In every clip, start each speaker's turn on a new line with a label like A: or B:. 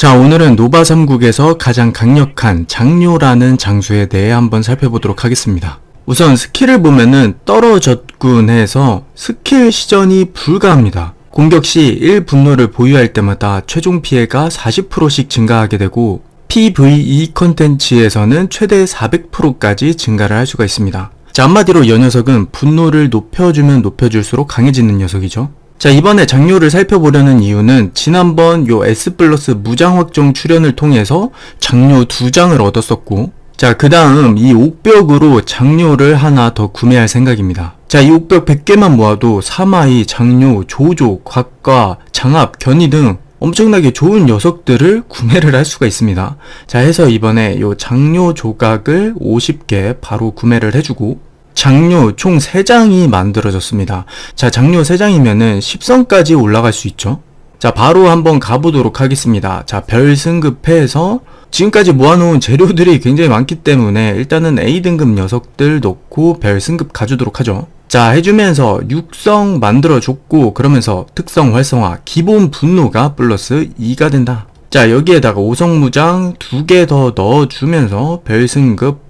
A: 자, 오늘은 노바 3국에서 가장 강력한 장료라는 장수에 대해 한번 살펴보도록 하겠습니다. 우선 스킬을 보면은 떨어졌군 해서 스킬 시전이 불가합니다. 공격 시 1분노를 보유할 때마다 최종 피해가 40%씩 증가하게 되고 PVE 컨텐츠에서는 최대 400%까지 증가를 할 수가 있습니다. 자, 한마디로 이 녀석은 분노를 높여주면 높여줄수록 강해지는 녀석이죠. 자, 이번에 장료를 살펴보려는 이유는 지난번 요 S 플러스 무장 확정 출연을 통해서 장료 두 장을 얻었었고, 자, 그 다음 이 옥벽으로 장료를 하나 더 구매할 생각입니다. 자, 이 옥벽 100개만 모아도 사마이, 장료, 조조, 곽과, 장압, 견이 등 엄청나게 좋은 녀석들을 구매를 할 수가 있습니다. 자, 해서 이번에 요 장료 조각을 50개 바로 구매를 해주고, 장료 총 3장이 만들어졌습니다. 자, 장료 3장이면은 10성까지 올라갈 수 있죠. 자, 바로 한번 가보도록 하겠습니다. 자, 별 승급해서 지금까지 모아놓은 재료들이 굉장히 많기 때문에 일단은 A등급 녀석들 넣고 별 승급 가주도록 하죠. 자, 해주면서 육성 만들어줬고 그러면서 특성 활성화 기본 분노가 플러스 2가 된다. 자, 여기에다가 5성 무장 2개 더 넣어주면서 별 승급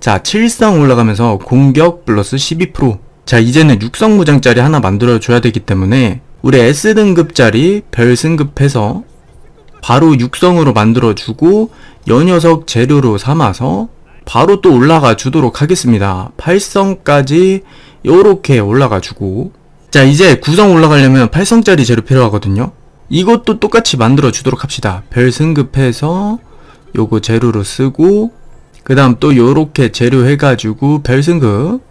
A: 자, 7성 올라가면서 공격 플러스 12%. 자, 이제는 6성 무장짜리 하나 만들어줘야 되기 때문에 우리 S등급짜리 별 승급해서 바로 6성으로 만들어주고 여 녀석 재료로 삼아서 바로 또 올라가 주도록 하겠습니다. 8성까지 요렇게 올라가 주고 자 이제 9성 올라가려면 8성짜리 재료 필요하거든요. 이것도 똑같이 만들어 주도록 합시다. 별 승급해서 요거 재료로 쓰고 그 다음 또 요렇게 재료 해가지고 별 승급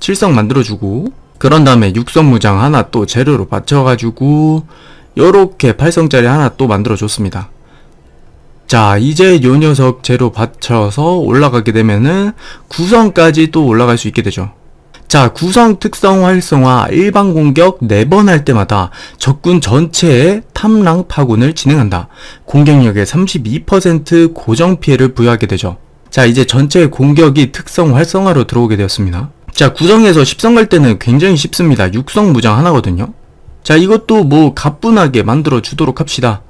A: 7성 만들어주고 그런 다음에 6성 무장 하나 또 재료로 받쳐가지고 요렇게 8성짜리 하나 또 만들어줬습니다. 자 이제 요 녀석 재료 받쳐서 올라가게 되면은 9성까지 또 올라갈 수 있게 되죠. 자, 구성 특성 활성화 일반 공격 4번 할 때마다 적군 전체에 탐랑 파군을 진행한다. 공격력의 32% 고정 피해를 부여하게 되죠. 자, 이제 전체 공격이 특성 활성화로 들어오게 되었습니다. 자, 9성에서 10성 갈 때는 굉장히 쉽습니다. 6성 무장 하나거든요. 자, 이것도 뭐 가뿐하게 만들어 주도록 합시다.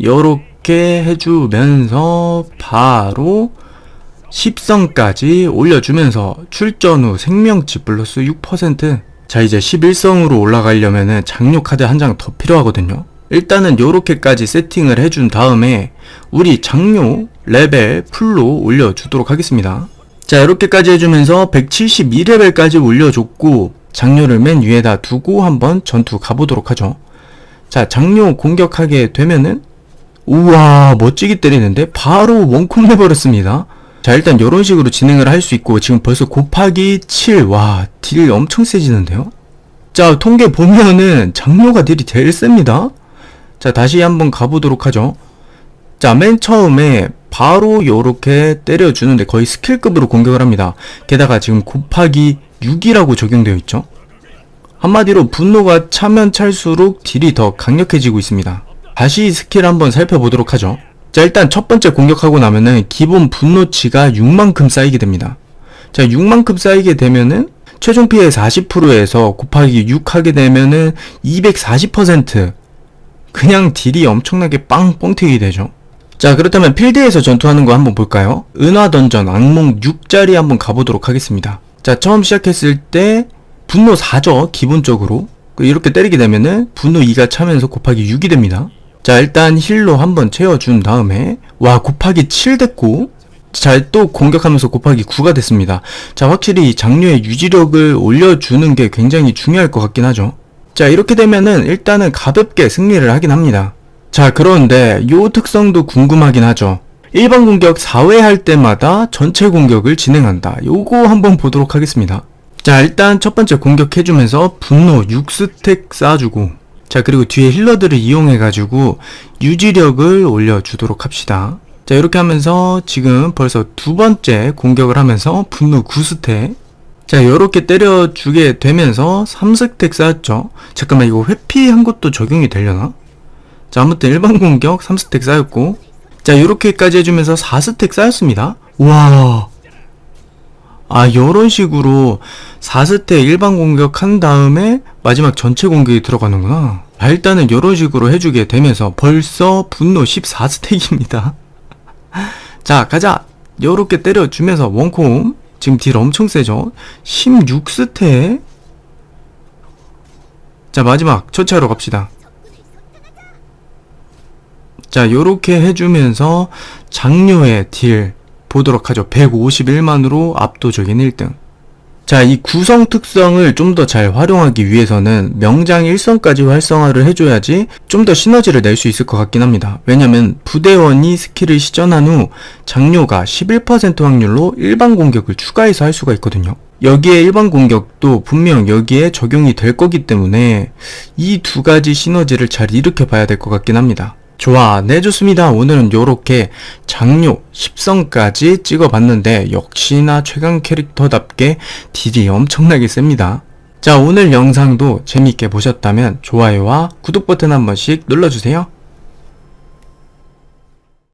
A: 요렇게 해주면서 바로 10성까지 올려주면서 출전 후 생명치 플러스 6%. 자, 이제 11성으로 올라가려면은 장료 카드 한 장 더 필요하거든요. 일단은 요렇게까지 세팅을 해준 다음에 우리 장료 레벨 풀로 올려주도록 하겠습니다. 자 이렇게까지 해주면서 172레벨까지 올려줬고 장료를 맨 위에다 두고 한번 전투 가보도록 하죠. 자 장료 공격하게 되면은 우와 멋지게 때리는데 바로 원콤 내버렸습니다. 자 일단 이런 식으로 진행을 할 수 있고 지금 벌써 곱하기 7와 딜 엄청 세지는데요. 자 통계 보면은 장료가 딜이 제일 셉니다. 자 다시 한번 가보도록 하죠. 자 맨 처음에 바로 요렇게 때려주는데 거의 스킬급으로 공격을 합니다. 게다가 지금 곱하기 6이라고 적용되어 있죠. 한마디로 분노가 차면 찰수록 딜이 더 강력해지고 있습니다. 다시 스킬 한번 살펴보도록 하죠. 자 일단 첫 번째 공격하고 나면은 기본 분노치가 6만큼 쌓이게 됩니다. 자 6만큼 쌓이게 되면은 최종 피해 40%에서 곱하기 6 하게 되면은 240% 그냥 딜이 엄청나게 빵 뻥튀기 되죠. 자 그렇다면 필드에서 전투하는 거 한번 볼까요? 은화 던전 악몽 6짜리 한번 가보도록 하겠습니다. 자 처음 시작했을 때 분노 4죠 기본적으로 이렇게 때리게 되면은 분노 2가 차면서 곱하기 6이 됩니다. 자 일단 힐로 한번 채워준 다음에 와 곱하기 7 됐고 자또 공격하면서 곱하기 9가 됐습니다. 자 확실히 장류의 유지력을 올려주는 게 굉장히 중요할 것 같긴 하죠. 자 이렇게 되면은 일단은 가볍게 승리를 하긴 합니다. 자 그런데 요 특성도 궁금하긴 하죠. 일반 공격 4회 할 때마다 전체 공격을 진행한다. 요거 한번 보도록 하겠습니다. 자 일단 첫 번째 공격해주면서 분노 6스택 쌓아주고 자 그리고 뒤에 힐러들을 이용해가지고 유지력을 올려주도록 합시다. 자 이렇게 하면서 지금 벌써 두 번째 공격을 하면서 분노 9스택 자 요렇게 때려주게 되면서 3스택 쌓였죠. 잠깐만 이거 회피한 것도 적용이 되려나? 자 아무튼 일반 공격 3스택 쌓였고 자 요렇게까지 해주면서 4스택 쌓였습니다 와 아, 요런 식으로 4스택 일반 공격 한 다음에 마지막 전체 공격이 들어가는구나. 자, 일단은 이런 식으로 해주게 되면서 벌써 분노 14스택입니다. 자, 가자! 요렇게 때려주면서 원콤. 지금 딜 엄청 세죠? 16스택. 자, 마지막 처치하러 갑시다. 자, 요렇게 해주면서 장료의 딜 보도록 하죠. 151만으로 압도적인 1등. 자, 이 구성 특성을 좀 더 잘 활용하기 위해서는 명장 1성까지 활성화를 해줘야지 좀 더 시너지를 낼 수 있을 것 같긴 합니다. 왜냐면 부대원이 스킬을 시전한 후 장료가 11% 확률로 일반 공격을 추가해서 할 수가 있거든요. 여기에 일반 공격도 분명 여기에 적용이 될 거기 때문에 이 두 가지 시너지를 잘 일으켜 봐야 될 것 같긴 합니다. 좋아, 네 좋습니다. 오늘은 요렇게 장료 10성까지 찍어봤는데 역시나 최강 캐릭터답게 딜이 엄청나게 셉니다. 자, 오늘 영상도 재밌게 보셨다면 좋아요와 구독 버튼 한 번씩 눌러주세요.